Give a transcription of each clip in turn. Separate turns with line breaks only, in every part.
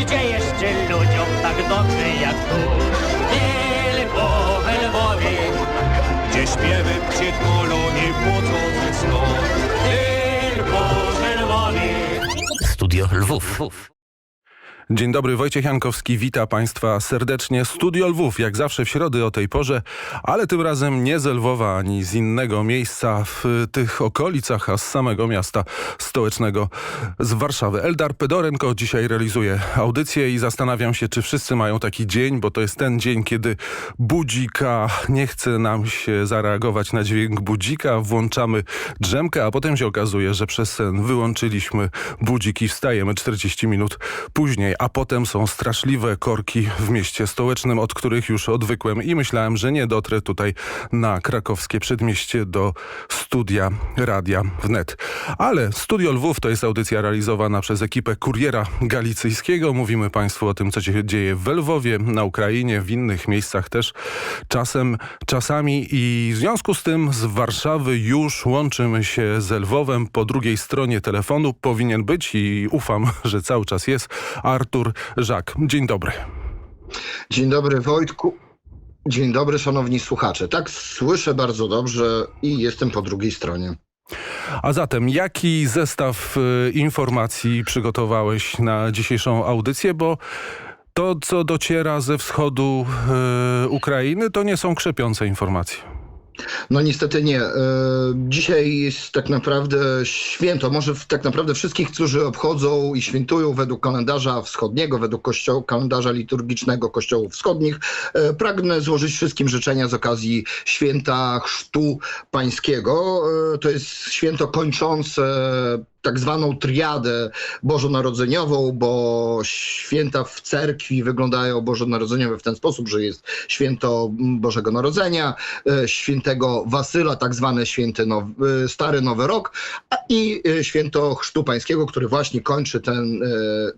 Gdzie jeszcze ludziom tak dobrze jak tu? Tylko we Lwowie, gdzie śpiewy przytulą i budzą ze snu. Tylko Lwowie.
Studio Lwów.
Dzień dobry, Wojciech Jankowski, wita Państwa serdecznie. Studio Lwów, jak zawsze w środy o tej porze, ale tym razem nie z Lwowa ani z innego miejsca w tych okolicach, a z samego miasta stołecznego z Warszawy. Eldar Pedorenko dzisiaj realizuje audycję i zastanawiam się, czy wszyscy mają taki dzień, bo to jest ten dzień, kiedy budzika nie chce nam się zareagować na dźwięk budzika, włączamy drzemkę, a potem się okazuje, że przez sen wyłączyliśmy budzik i wstajemy 40 minut później, a potem są straszliwe korki w mieście stołecznym, od których już odwykłem i myślałem, że nie dotrę tutaj na krakowskie przedmieście do studia Radia Wnet. Ale Studio Lwów to jest audycja realizowana przez ekipę Kuriera Galicyjskiego. Mówimy Państwu o tym, co się dzieje w Lwowie, na Ukrainie, w innych miejscach też czasem, czasami i w związku z tym z Warszawy już łączymy się z Lwowem. Po drugiej stronie telefonu powinien być i ufam, że cały czas jest Żak. Dzień dobry.
Dzień dobry Wojtku. Dzień dobry szanowni słuchacze. Tak słyszę bardzo dobrze i jestem po drugiej stronie.
A zatem, jaki zestaw y, informacji przygotowałeś na dzisiejszą audycję? Bo to, co dociera ze wschodu y, Ukrainy, to nie są krzepiące informacje.
No niestety nie. E, Dzisiaj jest tak naprawdę święto. Może tak naprawdę wszystkich, którzy obchodzą i świętują według kalendarza wschodniego, według kościoł, kalendarza liturgicznego kościołów wschodnich, e, pragnę złożyć wszystkim życzenia z okazji święta Chrztu Pańskiego. E, To jest święto kończące tak zwaną triadę bożonarodzeniową, bo święta w cerkwi wyglądają bożonarodzeniowe w ten sposób, że jest święto Bożego Narodzenia, e, świętego Wasyla, tak zwany święty now, e, Stary Nowy Rok, i e, święto Chrztu Pańskiego, który właśnie kończy ten,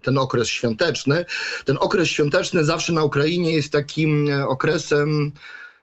ten okres świąteczny. Ten okres świąteczny zawsze na Ukrainie jest takim okresem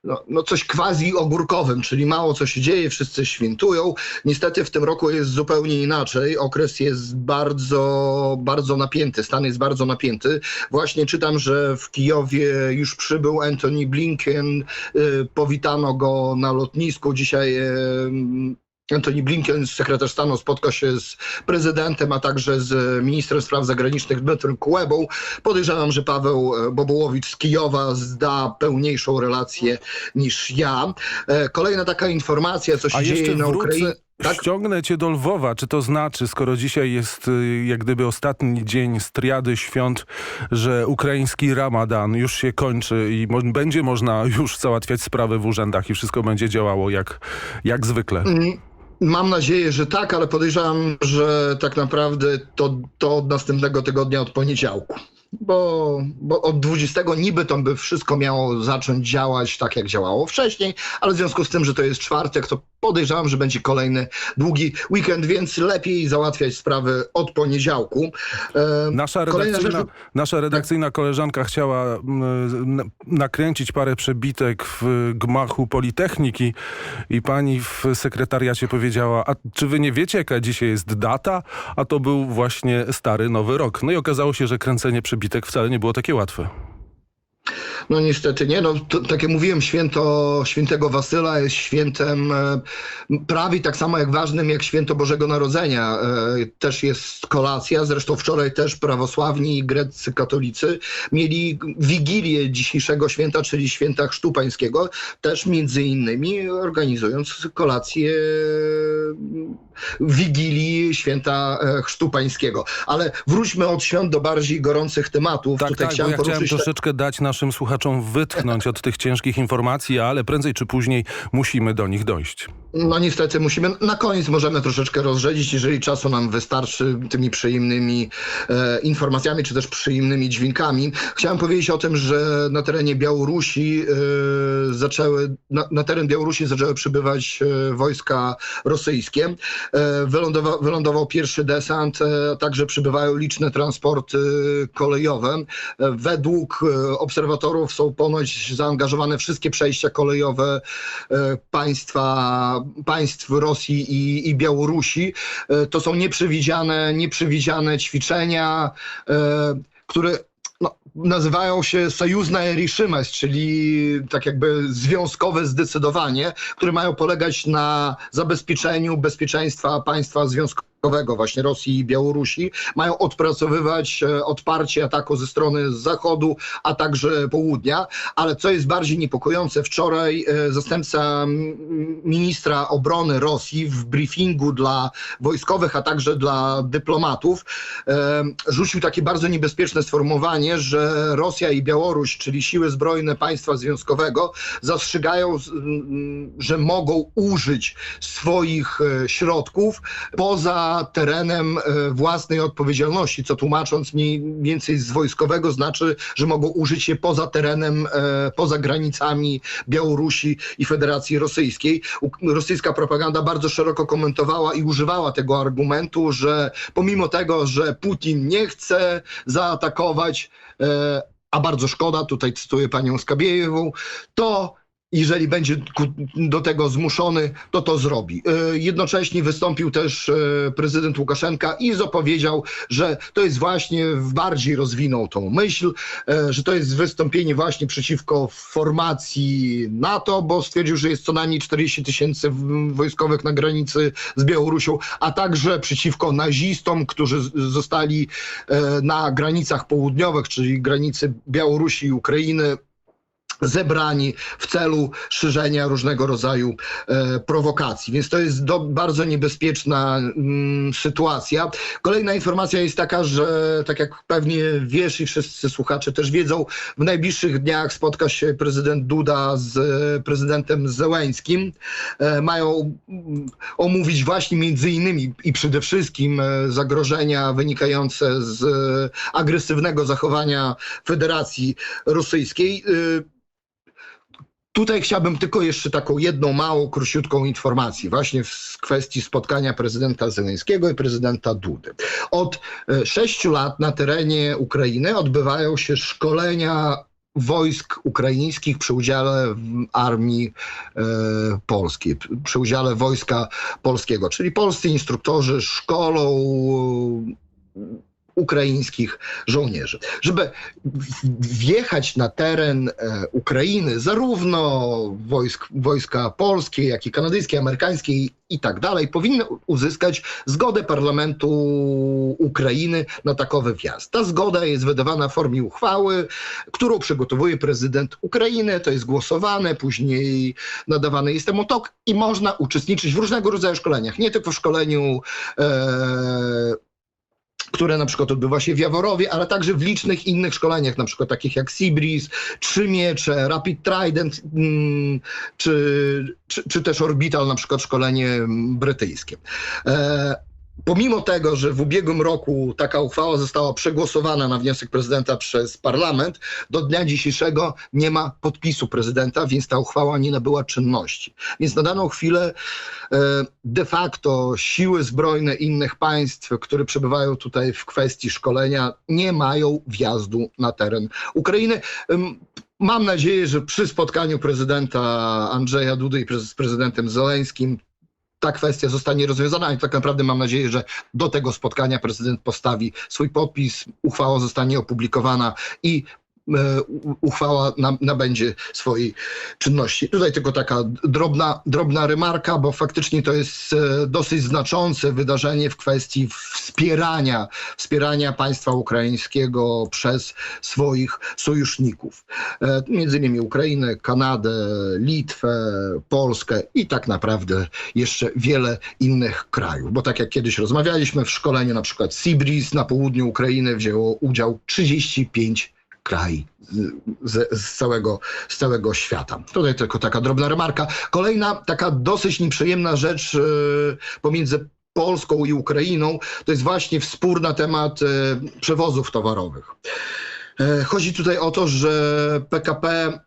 no, no coś quasi ogórkowym, czyli mało co się dzieje, wszyscy świętują. Niestety w tym roku jest zupełnie inaczej. Okres jest bardzo, bardzo napięty, stan jest bardzo napięty. Właśnie czytam, że w Kijowie już przybył Anthony Blinken, y, powitano go na lotnisku. Dzisiaj y, Antony Blinken, sekretarz stanu, spotka się z prezydentem, a także z ministrem spraw zagranicznych Dmytrem Kulebą. Podejrzewam, że Paweł e, Bobołowicz z Kijowa zda pełniejszą relację niż ja. E, Kolejna taka informacja, co się
A
dzieje na Ukrainie. Tak?
ściągnę cię do Lwowa. Czy to znaczy, skoro dzisiaj jest jak gdyby ostatni dzień striady świąt, że ukraiński ramadan już się kończy i mo będzie można już załatwiać sprawy w urzędach i wszystko będzie działało jak, jak zwykle?
Mm, Mam nadzieję, że tak, ale podejrzewam, że tak naprawdę to, to od następnego tygodnia, od poniedziałku. Bo, bo od 20 niby to by wszystko miało zacząć działać tak, jak działało wcześniej, ale w związku z tym, że to jest czwartek, to podejrzewam, że będzie kolejny długi weekend, więc lepiej załatwiać sprawy od poniedziałku. E,
Nasza redakcyjna,
rzecz-
nasza redakcyjna koleżanka chciała mm, nakręcić parę przebitek w gmachu Politechniki i pani w sekretariacie powiedziała, a czy wy nie wiecie jaka dzisiaj jest data? A to był właśnie Stary Nowy Rok. No i okazało się, że kręcenie przebitek wcale nie było takie łatwe.
No niestety nie. No, to, tak jak mówiłem, święto świętego Wasyla jest świętem e, prawie tak samo jak ważnym jak święto Bożego Narodzenia. E, też jest kolacja, zresztą wczoraj też prawosławni i greccy katolicy mieli wigilię dzisiejszego święta, czyli święta Chrztu Pańskiego, też między innymi organizując kolację wigilii święta e, Chrztu Pańskiego. Ale wróćmy od świąt do bardziej gorących tematów.
Tak,
Tutaj
tak,
chciałem
ja chciałem troszeczkę dać naszym słuchaczom wytchnąć od tych ciężkich informacji, ale prędzej czy później musimy do nich dojść.
No niestety musimy, na koniec możemy troszeczkę rozrzedzić, jeżeli czasu nam wystarczy tymi przyjemnymi e, informacjami, czy też przyjemnymi dźwiękami. Chciałem powiedzieć o tym, że na terenie Białorusi e, zaczęły, na, na teren Białorusi zaczęły przybywać e, wojska rosyjskie. E, wylądowa, wylądował pierwszy desant, e, także przybywają liczne transporty kolejowe. E, według e, obserwatorów są ponoć zaangażowane wszystkie przejścia kolejowe państwa, państw Rosji i, i Białorusi. E, To są nieprzewidziane, nieprzewidziane ćwiczenia, e, które nazywają się Sojuzna Riszymes, czyli tak jakby związkowe zdecydowanie, które mają polegać na zabezpieczeniu bezpieczeństwa państwa związkowego, właśnie Rosji i Białorusi. Mają odpracowywać e, odparcie ataku ze strony zachodu, a także południa. Ale co jest bardziej niepokojące, wczoraj e, zastępca ministra obrony Rosji w briefingu dla wojskowych, a także dla dyplomatów e, rzucił takie bardzo niebezpieczne sformułowanie, że Rosja i Białoruś, czyli siły zbrojne państwa związkowego, zastrzegają, że mogą użyć swoich środków poza terenem e, własnej odpowiedzialności, co tłumacząc mniej więcej z wojskowego znaczy, że mogą użyć się poza terenem, e, poza granicami Białorusi i Federacji Rosyjskiej. Rosyjska propaganda bardzo szeroko komentowała i używała tego argumentu, że pomimo tego, że Putin nie chce zaatakować, e, a bardzo szkoda, tutaj cytuję panią Skabiejewą, to jeżeli będzie do tego zmuszony, to to zrobi. E, Jednocześnie wystąpił też e, prezydent Łukaszenka i zapowiedział, że to jest właśnie, bardziej rozwinął tą myśl, e, że to jest wystąpienie właśnie przeciwko formacji NATO, bo stwierdził, że jest co najmniej 40 tysięcy wojskowych na granicy z Białorusią, a także przeciwko nazistom, którzy zostali na granicach południowych, czyli granicy Białorusi i Ukrainy, zebrani w celu szerzenia różnego rodzaju e, prowokacji. Więc to jest do, bardzo niebezpieczna mm, sytuacja. Kolejna informacja jest taka, że tak jak pewnie wiesz i wszyscy słuchacze też wiedzą, w najbliższych dniach spotka się prezydent Duda z e, prezydentem Zełęńskim. E, mają mm, omówić właśnie między innymi i przede wszystkim zagrożenia wynikające z agresywnego zachowania Federacji Rosyjskiej. Tutaj chciałbym tylko jeszcze taką jedną małą, króciutką informację właśnie w kwestii spotkania prezydenta Zeleńskiego i prezydenta Dudy. Od e, sześciu lat na terenie Ukrainy odbywają się szkolenia wojsk ukraińskich przy udziale armii e, polskiej, przy udziale wojska polskiego, czyli polscy instruktorzy szkolą ukraińskich żołnierzy. Żeby wjechać na teren e, Ukrainy, zarówno wojsk, wojska polskie, jak i kanadyjskie, amerykańskie i, tak dalej, powinny uzyskać zgodę parlamentu Ukrainy na takowy wjazd. Ta zgoda jest wydawana w formie uchwały, którą przygotowuje prezydent Ukrainy, to jest głosowane, później nadawany jest temu tok i można uczestniczyć w różnego rodzaju szkoleniach, nie tylko w szkoleniu e, które na przykład odbywa się w Jaworowie, ale także w licznych innych szkoleniach, na przykład takich jak Seabreeze, Trzy Miecze, Rapid Trident, mm, czy, czy, czy też Orbital, na przykład szkolenie brytyjskie. E, Pomimo tego, że w ubiegłym roku taka uchwała została przegłosowana na wniosek prezydenta przez parlament, do dnia dzisiejszego nie ma podpisu prezydenta, więc ta uchwała nie nabyła czynności. Więc na daną chwilę e, de facto siły zbrojne innych państw, które przebywają tutaj w kwestii szkolenia, nie mają wjazdu na teren Ukrainy. Mam nadzieję, że przy spotkaniu prezydenta Andrzeja Dudy i z prezydentem Zeleńskim ta kwestia zostanie rozwiązana i tak naprawdę mam nadzieję, że do tego spotkania prezydent postawi swój podpis, uchwała zostanie opublikowana i uchwała na- nabędzie swojej czynności. Tutaj tylko taka drobna, drobna remarka, bo faktycznie to jest e, dosyć znaczące wydarzenie w kwestii wspierania, wspierania państwa ukraińskiego przez swoich sojuszników. E, Między innymi Ukrainę, Kanadę, Litwę, Polskę i tak naprawdę jeszcze wiele innych krajów. Bo tak jak kiedyś rozmawialiśmy, w szkoleniu na przykład Seabreeze na południu Ukrainy wzięło udział 35 kraj z, z, całego, z całego świata. Tutaj tylko taka drobna remarka. Kolejna taka dosyć nieprzyjemna rzecz e, pomiędzy Polską i Ukrainą to jest właśnie spór na temat e, przewozów towarowych. E, Chodzi tutaj o to, że PKP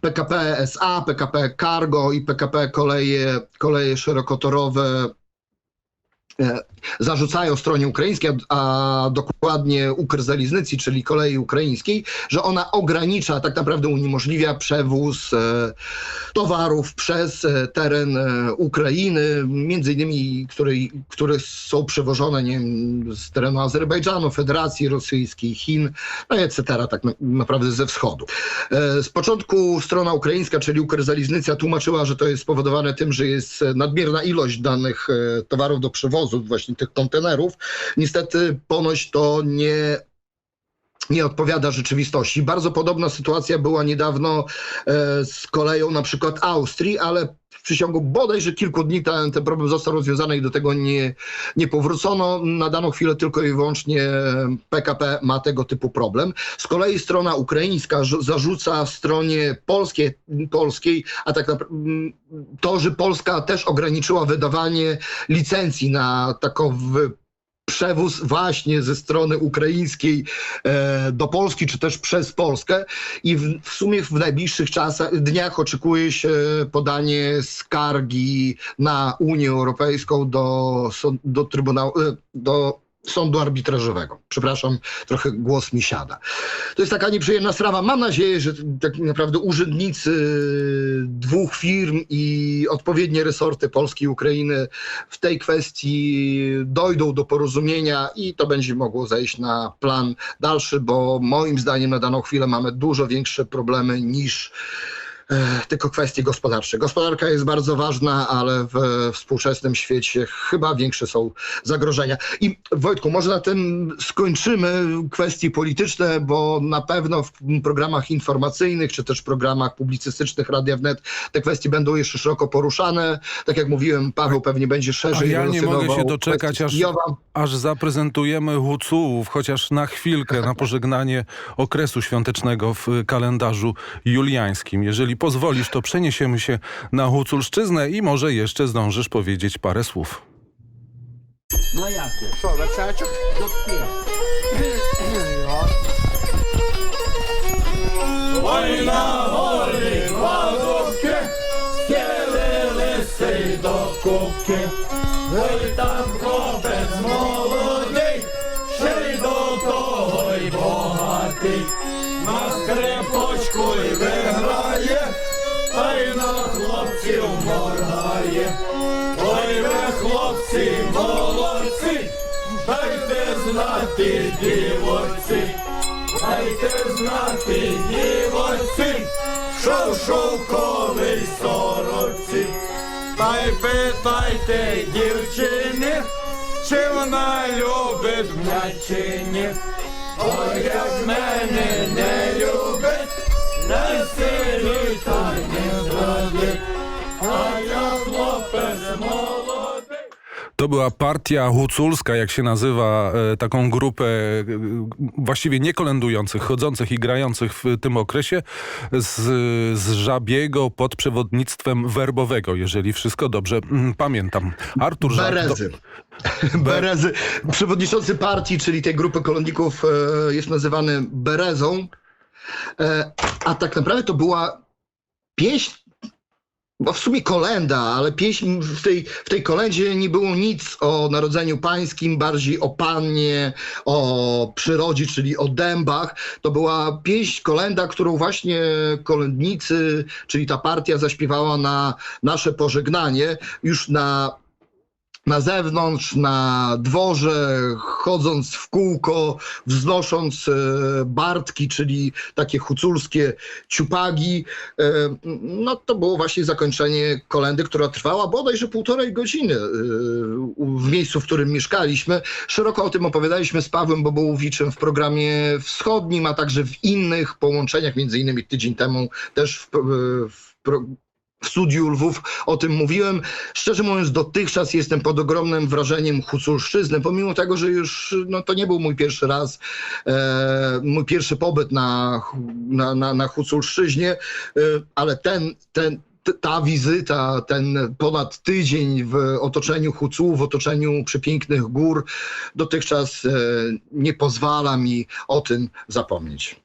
PKP SA, PKP Cargo i PKP Koleje, koleje Szerokotorowe zarzucają stronie ukraińskiej, a dokładnie Ukrzaliznycji, czyli kolei ukraińskiej, że ona ogranicza, tak naprawdę uniemożliwia przewóz e, towarów przez e, teren e, Ukrainy, między innymi, które, które są przewożone nie wiem, z terenu Azerbejdżanu, Federacji Rosyjskiej, Chin, no etc., tak na, naprawdę ze wschodu. E, Z początku strona ukraińska, czyli Ukrzaliznycja, tłumaczyła, że to jest spowodowane tym, że jest e, nadmierna ilość danych e, towarów do przewozu, właśnie tych kontenerów. Niestety ponoć to nie nie odpowiada rzeczywistości. Bardzo podobna sytuacja była niedawno e, z koleją na przykład Austrii, ale w przeciągu bodajże kilku dni ten, ten problem został rozwiązany i do tego nie, nie powrócono. Na daną chwilę tylko i wyłącznie PKP ma tego typu problem. Z kolei strona ukraińska zarzuca stronie polskiej, polskiej a tak naprawdę to, że Polska też ograniczyła wydawanie licencji na takowy przewóz właśnie ze strony ukraińskiej e, do Polski, czy też przez Polskę. I w, w sumie w najbliższych czasach, dniach oczekuje się podanie skargi na Unię Europejską do, do Trybunału, e, do sądu arbitrażowego. Przepraszam, trochę głos mi siada. To jest taka nieprzyjemna sprawa. Mam nadzieję, że tak naprawdę urzędnicy dwóch firm i odpowiednie resorty Polski i Ukrainy w tej kwestii dojdą do porozumienia i to będzie mogło zejść na plan dalszy, bo moim zdaniem na daną chwilę mamy dużo większe problemy niż tylko kwestie gospodarcze. Gospodarka jest bardzo ważna, ale w współczesnym świecie chyba większe są zagrożenia. I Wojtku, może na tym skończymy kwestie polityczne, bo na pewno w programach informacyjnych, czy też programach publicystycznych Radia Wnet te kwestie będą jeszcze szeroko poruszane. Tak jak mówiłem, Paweł pewnie będzie
A
szerzej
ja nie mogę się doczekać, aż, aż zaprezentujemy Hucułów, chociaż na chwilkę, na pożegnanie okresu świątecznego w kalendarzu juliańskim. Jeżeli pozwolisz, to przeniesiemy się na Huculszczyznę i może jeszcze zdążysz powiedzieć parę słów.
No jakie?
Co, ładowkie, do kupki. Знати дівоці. Дайте знати дівоці, що в шовковій сороці. Та й питайте дівчини, чи вона любить м'ячині. Ой, як мене не любить, не силі та не зрадить, а я хлопець молодий.
To była partia huculska, jak się nazywa, e, taką grupę e, właściwie nie kolendujących, chodzących i grających w tym okresie z, z Żabiego pod przewodnictwem Werbowego, jeżeli wszystko dobrze mm, pamiętam. Artur.
Berezy. Berezy. Przewodniczący partii, czyli tej grupy kolonników, e, jest nazywany Berezą. A tak naprawdę to była pieśń, bo w sumie kolenda, ale pieśń w tej, w tej kolendzie nie było nic o narodzeniu pańskim, bardziej o pannie, o przyrodzie, czyli o dębach. To była pieśń, kolenda, którą właśnie kolędnicy, czyli ta partia zaśpiewała na nasze pożegnanie już na na zewnątrz, na dworze, chodząc w kółko, wznosząc e, bartki, czyli takie huculskie ciupagi. E, no to było właśnie zakończenie kolendy, która trwała bodajże półtorej godziny e, w miejscu, w którym mieszkaliśmy. Szeroko o tym opowiadaliśmy z Pawłem Bobołowiczem w programie wschodnim, a także w innych połączeniach, między innymi tydzień temu też w, w, w studiu Lwów o tym mówiłem. Szczerze mówiąc, dotychczas jestem pod ogromnym wrażeniem Huculszczyzny, pomimo tego, że już no, to nie był mój pierwszy raz, e, mój pierwszy pobyt na, na, na, na Huculszczyźnie, e, ale ten, ten, ta wizyta, ten ponad tydzień w otoczeniu Hucułów, w otoczeniu przepięknych gór, dotychczas e, nie pozwala mi o tym zapomnieć.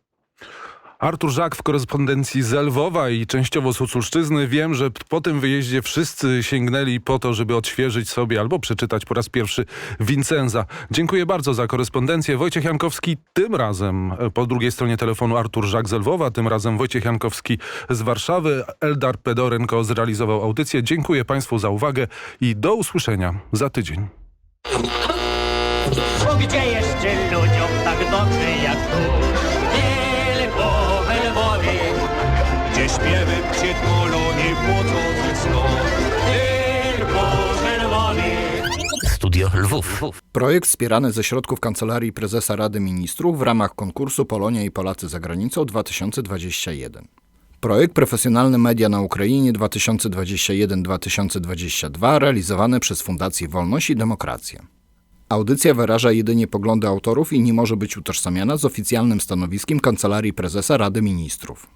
Artur Żak w korespondencji z Lwowa i częściowo z Huculszczyzny. Wiem, że po tym wyjeździe wszyscy sięgnęli po to, żeby odświeżyć sobie albo przeczytać po raz pierwszy Vincenza. Dziękuję bardzo za korespondencję. Wojciech Jankowski tym razem e, po drugiej stronie telefonu Artur Żak z Lwowa, tym razem Wojciech Jankowski z Warszawy. Eldar Pedorenko zrealizował audycję. Dziękuję Państwu za uwagę i do usłyszenia za tydzień.
Gdzie jeszcze ludziom tak dobrze jak tu? Gdzie śpiewy przytulą nie. Tylko.
Studio Lwów.
Projekt wspierany ze środków Kancelarii Prezesa Rady Ministrów w ramach konkursu Polonia i Polacy za granicą 2021. Projekt Profesjonalne Media na Ukrainie 2021-2022 realizowany przez Fundację Wolność i Demokrację. Audycja wyraża jedynie poglądy autorów i nie może być utożsamiana z oficjalnym stanowiskiem Kancelarii Prezesa Rady Ministrów.